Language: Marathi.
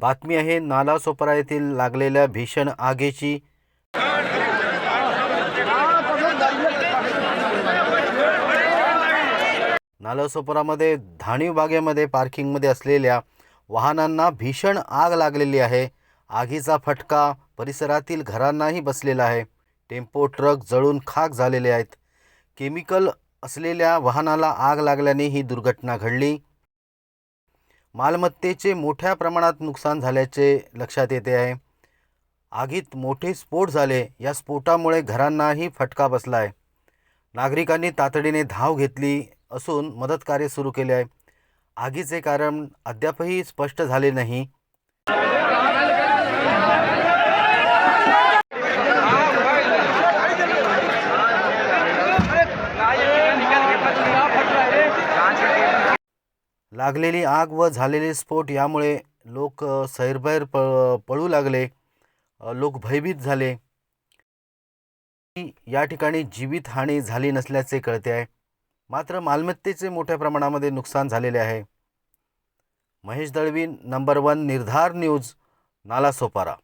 बातमी आहे नालासोपारा येथील लागलेल्या भीषण आगीची. नालासोपारामध्ये धाणीव बागेमध्ये पार्किंगमध्ये असलेल्या वाहनांना भीषण आग लागलेली आहे. आगीचा फटका परिसरातील घरांनाही बसलेला आहे. टेम्पो ट्रक जळून खाक झालेले आहेत. केमिकल असलेल्या वाहनाला आग लागल्याने ही दुर्घटना घडली. मालमत्तेचे मोठ्या प्रमाणात नुकसान झाल्याचे लक्षात येते आहे. आगीत मोठे स्फोट झाले या स्फोटामुळे घरांनाही फटका बसला आहे नागरिकांनी तातडीने धाव घेतली असून मदतकार्य सुरू केले आहे. आगीचे कारण अद्यापही स्पष्ट झाले नाही. लागलेली आग व झालेले स्फोट यामुळे लोक सैरभैर प पळू लागले. लोक भयभीत झाले. या ठिकाणी जीवितहानी झाली नसल्याचे कळते आहे. मात्र मालमत्तेचे मोठ्या प्रमाणामध्ये नुकसान झालेले आहे. Mahesh Dalvi number one Nirdhar news Nalasopara.